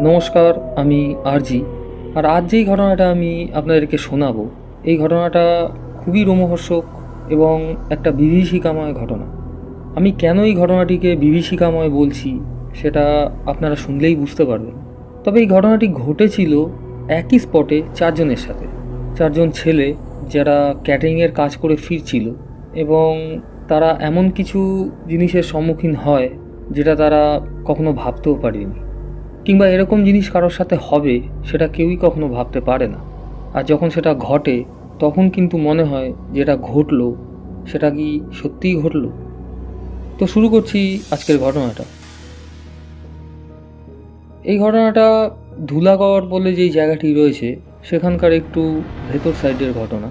নমস্কার, আমি আরজি। আর আজ যেই ঘটনাটা আমি আপনাদেরকে শোনাবো, এই ঘটনাটা খুবই রোমহর্ষক এবং একটা বিভীষিকাময় ঘটনা। আমি কেন এই ঘটনাটিকে বিভীষিকাময় বলছি, সেটা আপনারা শুনলেই বুঝতে পারবেন। তবে এই ঘটনাটি ঘটেছিল একই স্পটে চারজনের সাথে। চারজন ছেলে যারা ক্যাটারিংয়ের কাজ করে ফিরছিল এবং তারা এমন কিছু জিনিসের সম্মুখীন হয়, যেটা তারা কখনো ভাবতেও পারেনি। কিংবা এরকম জিনিস কারোর সাথে হবে, সেটা কেউই কখনো ভাবতে পারে না। আর যখন সেটা ঘটে, তখন কিন্তু মনে হয় যেটা ঘটলো, সেটা কি সত্যিই ঘটলো? তো শুরু করছি আজকের ঘটনাটা। এই ঘটনাটা ধুলাগড় বলে যেই জায়গাটি রয়েছে, সেখানকার একটু ভেতর সাইডের ঘটনা।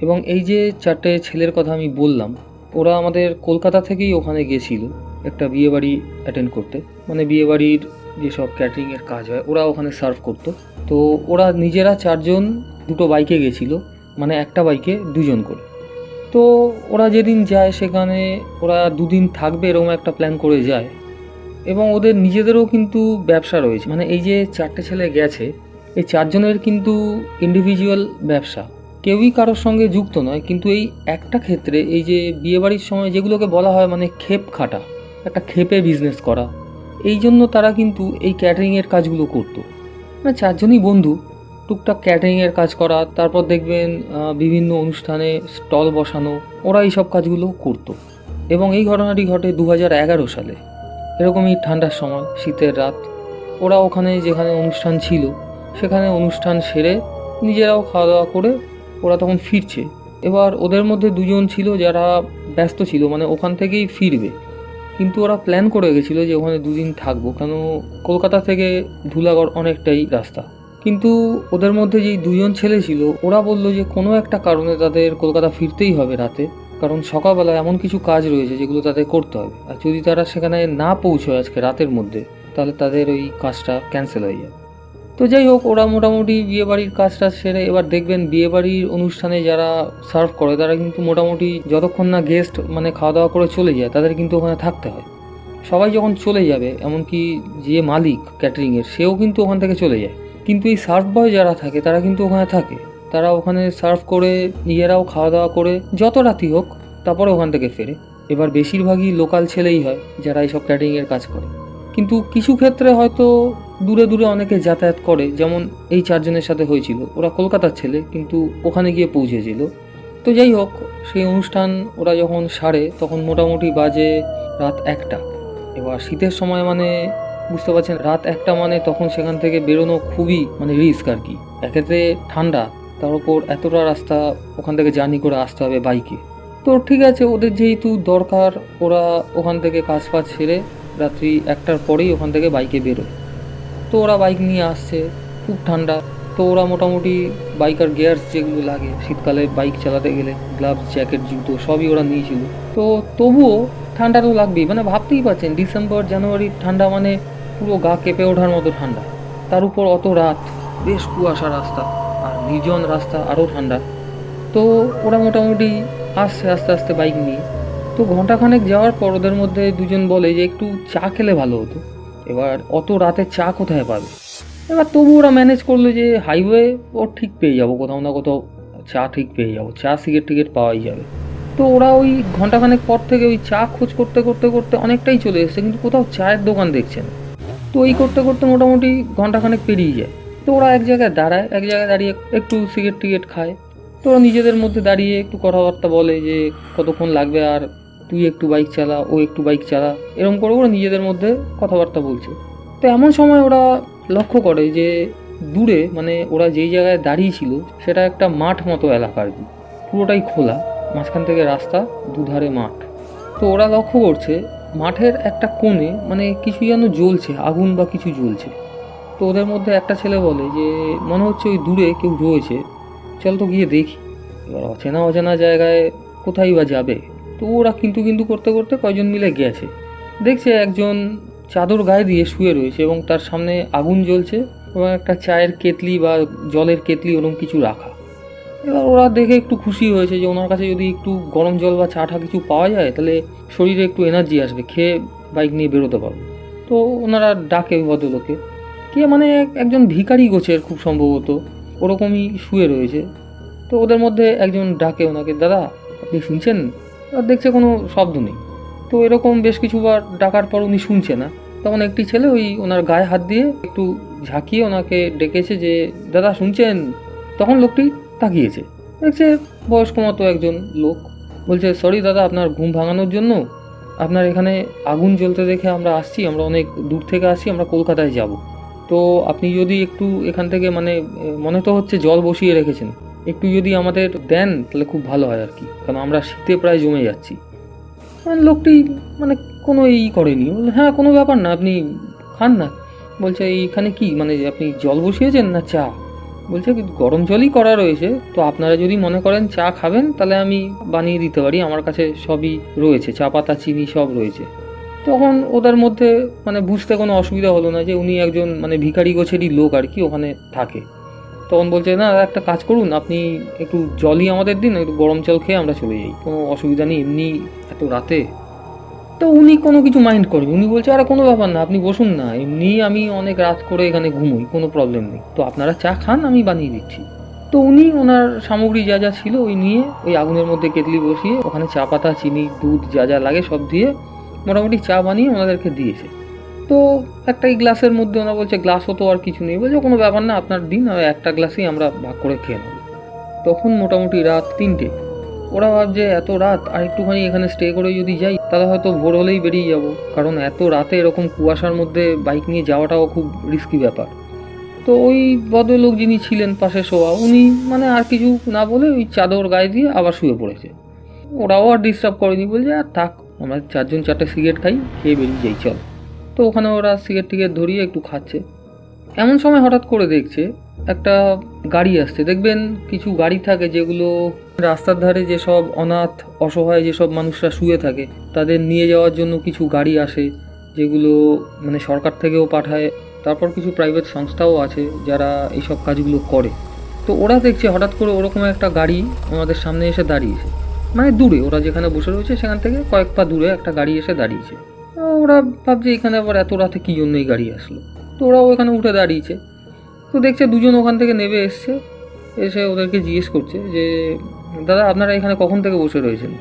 এবং এই যে চারটে ছেলের কথা আমি বললাম, ওরা আমাদের কলকাতা থেকেই ওখানে গেছিল একটা বিয়েবাড়ি অ্যাটেন্ড করতে। মানে বিয়েবাড়ির যেসব ক্যাটারিংয়ের কাজ হয়, ওরা ওখানে সার্ভ করতো। তো ওরা নিজেরা চারজন দুটো বাইকে গেছিল মানে একটা বাইকে দুজন করে। তো ওরা যেদিন যায় সেখানে ওরা দুদিন থাকবে এরকম একটা প্ল্যান করে যায়। এবং ওদের নিজেদেরও কিন্তু ব্যবসা রয়েছে। মানে এই যে চারটে ছেলে গেছে, এই চারজনের কিন্তু ইন্ডিভিজুয়াল ব্যবসা। কেউই কারোর সঙ্গে যুক্ত নয়, কিন্তু এই একটা ক্ষেত্রে এই যে বিয়েবাড়ির সময় যেগুলোকে বলা হয় মানে খেপ খাটা, একটা খেপে বিজনেস করা এই জন্য তারা কিন্তু এই ক্যাটারিংয়ের কাজগুলো করতো। মানে চারজনই বন্ধু, টুকটাক ক্যাটারিংয়ের কাজ করা, তারপর দেখবেন বিভিন্ন অনুষ্ঠানে স্টল বসানো, ওরা এই সব কাজগুলো করতো। এবং এই ঘটনাটি ঘটে দু সালে। এরকমই ঠান্ডার সময়, শীতের রাত। ওরা ওখানে যেখানে অনুষ্ঠান ছিল, সেখানে অনুষ্ঠান সেরে নিজেরাও খাওয়া দাওয়া করে ওরা তখন ফিরছে। এবার ওদের মধ্যে দুজন ছিল যারা ব্যস্ত ছিল মানে ওখান থেকেই ফিরবে। কিন্তু ওরা প্ল্যান করে গেছিল যে ওখানে দুদিন থাকব, কেন কলকাতা থেকে ধুলাগড় অনেকটাই রাস্তা। কিন্তু ওদের মধ্যে যেই দুজন ছেলে ছিল, ওরা বলল যে কোনো একটা কারণে তাদের কলকাতা ফিরতেই হবে রাতে, কারণ সকালবেলা এমন কিছু কাজ রয়েছে যেগুলো তাদের করতে হবে। আর যদি তারা সেখানে না পৌঁছয় আজকে রাতের মধ্যে, তাহলে তাদের ওই কাজটা ক্যান্সেল হয়ে যাবে। তো যাই হোক, ওরা মোটামুটি বিয়ে বিয়েবাড়ির কাজটা সেরে এবার দেখবেন বিয়েবাড়ির অনুষ্ঠানে যারা সার্ভ করে, তারা কিন্তু মোটামুটি যতক্ষণ না গেস্ট মানে খাওয়া দাওয়া করে চলে যায়, তাদের কিন্তু ওখানে থাকতে হয়। সবাই যখন চলে যাবে, এমনকি যে মালিক ক্যাটারিংয়ের সেও কিন্তু ওখান থেকে চলে যায়। কিন্তু এই সার্ভ বয় যারা থাকে, তারা কিন্তু ওখানে থাকে। তারা ওখানে সার্ভ করে, নিজেরাও খাওয়া দাওয়া করে, যত রাতি হোক, তারপরে ওখান থেকে ফেরে। এবার বেশিরভাগই লোকাল ছেলেই হয়, যারা এইসব ক্যাটারিংয়ের কাজ করে। কিন্তু কিছু ক্ষেত্রে হয়তো দূরে দূরে অনেকে যাতায়াত করে, যেমন এই চারজনের সাথে হয়েছিল। ওরা কলকাতার ছেলে, কিন্তু ওখানে গিয়ে পৌঁছেছিল। তো যাই হোক, সেই অনুষ্ঠান ওরা যখন সারে, তখন মোটামুটি বাজে রাত একটা। এবার শীতের সময় মানে বুঝতে পারছেন, রাত একটা মানে তখন সেখান থেকে বেরোনো খুবই মানে রিস্ক আর কি। এক্ষেত্রে ঠান্ডা, তার উপর এতটা রাস্তা ওখান থেকে জার্নি করে আসতে হবে বাইকে। তো ঠিক আছে, ওদের যেহেতু দরকার, ওরা ওখান থেকে কাজ ফাজ সেরে রাত্রি একটার পরেই ওখান থেকে বাইকে বেরোয়। তো ওরা বাইক নিয়ে আসছে, খুব ঠান্ডা। তো ওরা মোটামুটি বাইকার গিয়ার্স যেগুলো লাগে, শীতকালে বাইক চালাতে গেলে গ্লাভস জ্যাকেট জুতো, সবই ওরা নিয়েছিল। তো তবুও ঠান্ডা তো লাগবেই মানে ভাবতেই পারছেন, ডিসেম্বর জানুয়ারির ঠান্ডা মানে পুরো গা কেঁপে ওঠার মতো ঠান্ডা। তার উপর অত রাত, বেশ কুয়াশা রাস্তা, আর নির্জন রাস্তা আরও ঠান্ডা। তো ওরা মোটামুটি আসছে, আস্তে আস্তে বাইক নিয়ে। তো ঘন্টাখানেক যাওয়ার পর ওদের মধ্যে দুজন বলে যে একটু চা খেলে ভালো হতো। এবার অত রাতে চা কোথায় পাবে? এবার তবু ওরা ম্যানেজ করল যে হাইওয়ে ও ঠিক পেয়ে যাব, কোথাও না কোথাও চা ঠিক পেয়ে যাব, চা সিগারেট টিকিট পাওয়াই যাবে। তো ওরা ওই ঘন্টাখানেক পর থেকে ওই চা খোঁজ করতে করতে করতে অনেকটাই চলে এসেছে, কিন্তু কোথাও চায়ের দোকান দেখছে না। তো এই করতে করতে মোটামুটি ঘন্টাখানেক পেরিয়ে যায়। তো ওরা এক জায়গায় দাঁড়ায়, এক জায়গায় দাঁড়িয়ে একটু সিগারেট টিকিট খায়। তো ওরা নিজেদের মধ্যে দাঁড়িয়ে একটু কথাবার্তা বলে যে কতক্ষণ লাগবে আর তুই একটু বাইক চালা, ও একটু বাইক চালা এরকম করে ওরা নিজেদের মধ্যে কথাবার্তা বলছে। তো এমন সময় ওরা লক্ষ্য করে যে দূরে মানে ওরা যেই জায়গায় দাঁড়িয়ে ছিল, সেটা একটা মাঠ মতো এলাকা আর কি। পুরোটাই খোলা, মাঝখান থেকে রাস্তা, দুধারে মাঠ। তো ওরা লক্ষ্য করছে, মাঠের একটা কোণে মানে কিছু যেন জ্বলছে, আগুন বা কিছু জ্বলছে। তো ওদের মধ্যে একটা ছেলে বলে যে, মনে হচ্ছে ওই দূরে কেউ রয়েছে, চল তো গিয়ে দেখি। এবার অচেনা অচেনা জায়গায় কোথায় বা যাবে? তো ওরা কিন্তু কিন্তু করতে করতে কয়জন মিলে গেছে। দেখছে একজন চাদর গায়ে দিয়ে শুয়ে রয়েছে এবং তার সামনে আগুন জ্বলছে এবং একটা চায়ের কেতলি বা জলের কেতলি ওরকম কিছু রাখা। এবার ওরা দেখে একটু খুশি হয়েছে যে ওনার কাছে যদি একটু গরম জল বা চা টা কিছু পাওয়া যায়, তাহলে শরীরে একটু এনার্জি আসবে, খেয়ে বাইক নিয়ে বেরোতে পারব। তো ওনারা ডাকে ভদ্রলোকে কে মানে এক- একজন ভিখারি গোছের খুব সম্ভবত, ওরকমই শুয়ে রয়েছে। তো ওদের মধ্যে একজন ডাকে ওনাকে, দাদা, আপনি শুনছেন? দেখছে কোনো শব্দ নেই। তো এরকম বেশ কিছুবার ডাকার পর উনি শুনছে না। তখন একটি ছেলে ওই ওনার গায়ে হাত দিয়ে একটু ঝাঁকিয়ে ওনাকে ডেকেছে যে, দাদা, শুনছেন? তখন লোকটি তাকিয়েছে। দেখছে বয়স্ক মতো একজন লোক। বলছে, সরি দাদা, আপনার ঘুম ভাঙানোর জন্য। আপনার এখানে আগুন জ্বলতে দেখে আমরা আসছি, আমরা অনেক দূর থেকে আসছি, আমরা কলকাতায় যাব। তো আপনি যদি একটু এখান থেকে মানে মনে তো হচ্ছে জল বসিয়ে রেখেছেন। একটু যদি আমাদের দেন তাহলে খুব ভালো হয় আর কি। কারণ আমরা শীতে প্রায় জমে যাচ্ছি। মানে লোকটি মানে কোনো ই করেনি। বলল, হ্যাঁ কোনো ব্যাপার না আপনি খান না। বলছে এইখানে কি? মানে আপনি জল বসিয়েছেন না চা? বলছে গরম জলই করা রয়েছে। তো আপনারা যদি মনে করেন চা খাবেন তাহলে আমি বানিয়ে দিতে পারি। আমার কাছে সবই রয়েছে চা পাতা চিনি সব রয়েছে। তখন ওদের মধ্যে মানে বুঝতে কোনো অসুবিধা হলো না যে উনি একজন মানে ভিখারি গোছেরই লোক আর কি ওখানে থাকে। তখন বলছে, না, একটা কাজ করুন, আপনি একটু জলই আমাদের দিন, একটু গরম জল খেয়ে আমরা চলে যাই। কোনো অসুবিধা নেই, এমনি এত রাতে। তো উনি কোনো কিছু মাইন্ড করেন। উনি বলছে, আরে, কোনো ব্যাপার না, আপনি বসুন না, এমনি আমি অনেক রাত করে এখানে ঘুমোই, কোনো প্রবলেম নেই। তো আপনারা চা খান, আমি বানিয়ে দিচ্ছি। তো উনি ওনার সামগ্রী যা যা ছিল, ওই নিয়ে ওই আগুনের মধ্যে কেটলি বসিয়ে, ওখানে চা পাতা, চিনি, দুধ যা যা লাগে সব দিয়ে মোটামুটি চা বানিয়ে ওনাদেরকে দিয়েছে। তো একটা এই গ্লাসের মধ্যে ওরা বলছে, গ্লাসও তো আর কিছু নেই। বলছে, কোনো ব্যাপার না, আপনার দিন আর একটা গ্লাসই আমরা ভাগ করে খেয়ে নেব। তখন মোটামুটি রাত তিনটে, ওরা ভাবছে, এত রাত, আর একটুখানি এখানে স্টে করে যদি যাই, তাহলে হয়তো ভোর হলেই বেরিয়ে যাব। কারণ এত রাতে এরকম কুয়াশার মধ্যে বাইক নিয়ে যাওয়াটাও খুব রিস্কি ব্যাপার। তো ওই ভদ্রলোক যিনি ছিলেন পাশে শোয়া উনি মানে আর কিছু না বলে ওই চাদর গায়ে দিয়ে আবার শুয়ে পড়েছে। ওরাও আর ডিস্টার্ব করেনি, বলছে, আর থাক, আমরা চারজন চারটে সিগারেট খাই, খেয়ে বেরিয়ে যাই, চল। তো ওখানে ওরা সিগারেট টিগারেট ধরিয়ে একটু খাচ্ছে। এমন সময় হঠাৎ করে দেখছে একটা গাড়ি আসছে। দেখবেন কিছু গাড়ি থাকে যেগুলো রাস্তার ধারে যেসব অনাথ, অসহায় যেসব মানুষরা শুয়ে থাকে, তাদের নিয়ে যাওয়ার জন্য কিছু গাড়ি আসে, যেগুলো মানে সরকার থেকেও পাঠায়। তারপর কিছু প্রাইভেট সংস্থাও আছে যারা এইসব কাজগুলো করে। তো ওরা দেখছে হঠাৎ করে ওরকম একটা গাড়ি আমাদের সামনে এসে দাঁড়িয়েছে। মানে দূরে, ওরা যেখানে বসে রয়েছে সেখান থেকে কয়েক পা দূরে একটা গাড়ি এসে দাঁড়িয়েছে। ওরা ভাবছে এখানে আবার এত রাতে কী জন্য এই গাড়ি আসলো? তো ওরাও এখানে উঠে দাঁড়িয়েছে। তো দেখছে দুজন ওখান থেকে নেমে এসছে। এসে ওদেরকে জিজ্ঞেস করছে যে, দাদা, আপনারা এখানে কখন থেকে বসে রয়েছেন?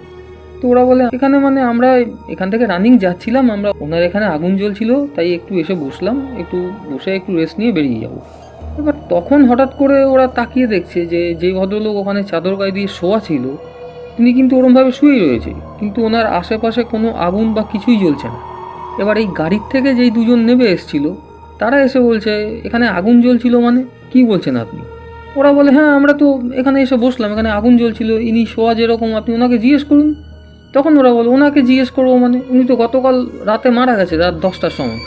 তো ওরা বলে, এখানে মানে আমরা এখান থেকে রানিং যাচ্ছিলাম, আমরা ওনার এখানে আগুন জ্বলছিল, তাই একটু এসে বসলাম, একটু বসে একটু রেস্ট নিয়ে বেরিয়ে যাব। এবার তখন হঠাৎ করে ওরা তাকিয়ে দেখছে যে যে ভদ্রলোক ওখানে চাদর গায়ে দিয়ে শোয়া ছিল, তিনি কিন্তু ওরমভাবে শুয়েই রয়েছে। কিন্তু ওনার আশেপাশে কোনো আগুন বা কিছুই জ্বলছে না। এবার এই গাড়ির থেকে যেই দুজন নেমে এসছিল, তারা এসে বলছে, এখানে আগুন জ্বলছিল মানে? কি বলছেন আপনি? ওরা বলে হ্যাঁ আমরা তো এখানে এসে বসলাম, এখানে আগুন জ্বলছিল, ইনি শোয়া যেরকম, আপনি ওনাকে জিজ্ঞেস করুন। তখন ওরা বলে, ওনাকে জিজ্ঞেস করব মানে উনি তো গতকাল রাতে মারা গেছে রাত দশটার সময়।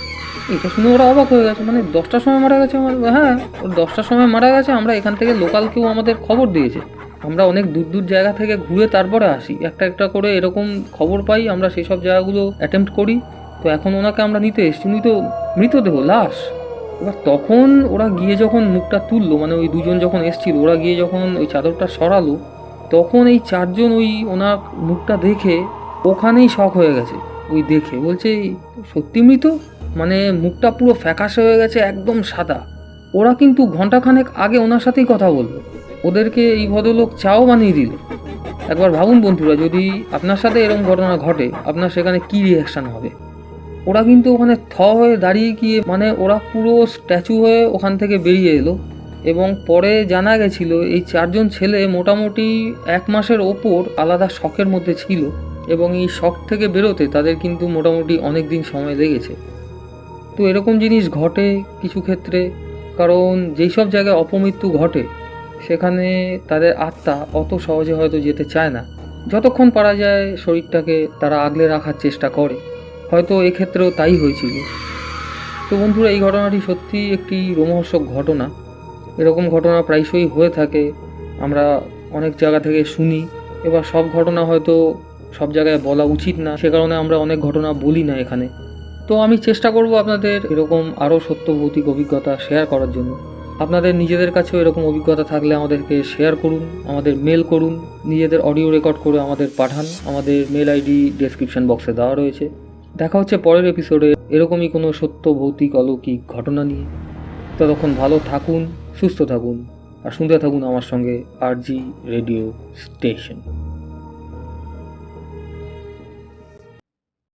এটা শুনে ওরা অবাক হয়ে গেছে মানে দশটার সময় মারা গেছে আমার? হ্যাঁ ওর দশটার সময় মারা গেছে, আমরা এখান থেকে লোকাল কেউ আমাদের খবর দিয়েছে। আমরা অনেক দূর দূর জায়গা থেকে ঘুরে তারপরে আসি। একটা একটা করে এরকম খবর পাই, আমরা সেসব জায়গাগুলো অ্যাটেম্প্ট করি। তো এখন ওনাকে আমরা নিতে এসছি। উনি তো মৃতদেহ, লাশ। এবার তখন ওরা গিয়ে যখন মুখটা তুললো মানে ওই দুজন যখন এসছিল, ওরা গিয়ে যখন ওই চাদরটা সরালো, তখন এই চারজন ওই ওনার মুখটা দেখে ওখানেই শখ হয়ে গেছে। ওই দেখে বলছে সত্যি মৃত? মানে মুখটা পুরো ফ্যাকাশে হয়ে গেছে, একদম সাদা। ওরা কিন্তু ঘন্টাখানেক আগে ওনার সাথেই কথা বলল। ওদেরকে এই ভদ্রলোক চাও বানিয়ে দিল। একবার ভাবুন বন্ধুরা, যদি আপনার সাথে এরকম ঘটনা ঘটে, আপনার সেখানে কী রিয়াকশান হবে? ওরা কিন্তু ওখানে থ হয়ে দাঁড়িয়ে গিয়ে মানে ওরা পুরো স্ট্যাচু হয়ে ওখান থেকে বেরিয়ে এলো। এবং পরে জানা গেছিল, এই চারজন ছেলে মোটামুটি এক মাসের ওপর আলাদা শখের মধ্যে ছিল। এবং এই শখ থেকে বেরোতে তাদের কিন্তু মোটামুটি অনেক দিন সময় লেগেছে। তো এরকম জিনিস ঘটে কিছু ক্ষেত্রে। কারণ যেই সব জায়গায় অপমৃত্যু ঘটে, সেখানে তাদের আত্মা অত সহজে হয়তো যেতে চায় না। যতক্ষণ পারা যায়, শরীরটাকে তারা আগলে রাখার চেষ্টা করে। হয়তো এক্ষেত্রেও তাই হয়েছিল। তো বন্ধুরা, এই ঘটনাটি সত্যি একটি রোমহর্ষক ঘটনা। এরকম ঘটনা প্রায়শই হয়ে থাকে। আমরা অনেক জায়গা থেকে শুনি। এবার সব ঘটনা হয়তো সব জায়গায় বলা উচিত না। সে কারণে আমরা অনেক ঘটনা বলি না এখানে। তো আমি চেষ্টা করব আপনাদের এরকম আরও সত্য ভৌতিক অভিজ্ঞতা শেয়ার করার জন্য। আপনাদের নিজেদের কাছেও এরকম অভিজ্ঞতা থাকলে আমাদেরকে শেয়ার করুন, আমাদের মেল করুন, নিজেদের অডিও রেকর্ড করে আমাদের পাঠান। আমাদের মেল আইডি ডেসক্রিপশন বক্সে দেওয়া রয়েছে। দেখা হচ্ছে পরের এপিসোডে এরকমই কোনো সত্য, ভৌতিক, অলৌকিক ঘটনা নিয়ে। ততক্ষণ ভালো থাকুন, সুস্থ থাকুন, আর শুনতে থাকুন আমার সঙ্গে আর জি রেডিও স্টেশন।